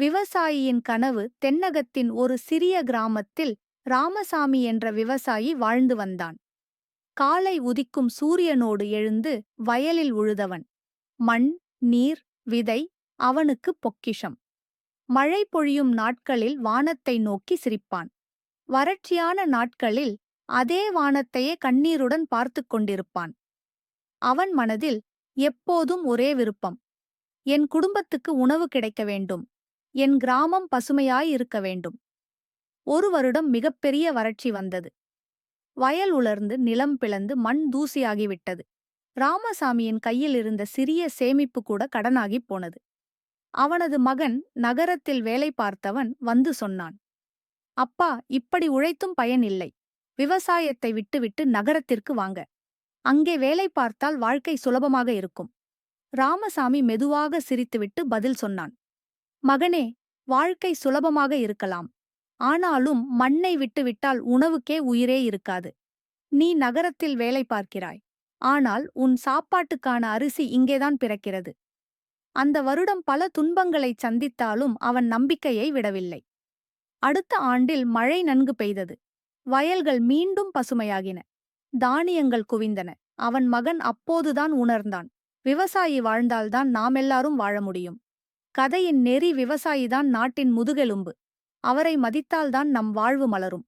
விவசாயியின் கனவு தென்னகத்தின் ஒரு சிறிய கிராமத்தில் ராமசாமி என்ற விவசாயி வாழ்ந்து வந்தான். காலை உதிக்கும் சூரியனோடு எழுந்து வயலில் உழுதவன். மண் நீர் விதை அவனுக்கு பொக்கிஷம். மழை பொழியும் நாட்களில் வானத்தை நோக்கி சிரிப்பான். வறட்சியான நாட்களில் அதே வானத்தையே கண்ணீருடன் பார்த்துக் கொண்டிருப்பான். அவன் மனதில் எப்போதும் ஒரே விருப்பம். என் குடும்பத்துக்கு உணவு கிடைக்க வேண்டும். என் கிராமம் பசுமையாயிருக்க வேண்டும். ஒரு வருடம் மிகப்பெரிய வறட்சி வந்தது. வயல் உலர்ந்து நிலம் பிளந்து மண் தூசியாகிவிட்டது ராமசாமியின் கையில் இருந்த சிறிய சேமிப்பு கூட கடனாகிப் போனது. அவனது மகன் நகரத்தில் வேலை பார்த்தவன் வந்து சொன்னான். அப்பா இப்படி உழைத்தும் பயன் இல்லை. விவசாயத்தை விட்டுவிட்டு நகரத்திற்கு வாங்க. அங்கே வேலை பார்த்தால் வாழ்க்கை சுலபமாக இருக்கும். ராமசாமி மெதுவாக சிரித்துவிட்டு பதில் சொன்னான். மகனே வாழ்க்கை சுலபமாக இருக்கலாம். ஆனாலும் மண்ணை விட்டுவிட்டால் உணவுக்கே உயிரே இருக்காது. நீ நகரத்தில் வேலை பார்க்கிறாய். ஆனால் உன் சாப்பாட்டுக்கான அரிசி இங்கேதான் பிறக்கிறது. அந்த வருடம் பல துன்பங்களைச் சந்தித்தாலும் அவன் நம்பிக்கையை விடவில்லை. அடுத்த ஆண்டில் மழை நன்கு பெய்தது. வயல்கள் மீண்டும் பசுமையாகின. தானியங்கள் குவிந்தன. அவன் மகன் அப்போதுதான் உணர்ந்தான். விவசாயி வாழ்ந்தால்தான் நாமெல்லாரும் வாழ முடியும். கதையின் நெறி விவசாயிதான் நாட்டின் முதுகெலும்பு. அவரை மதித்தால்தான் நம் வாழ்வு மலரும்.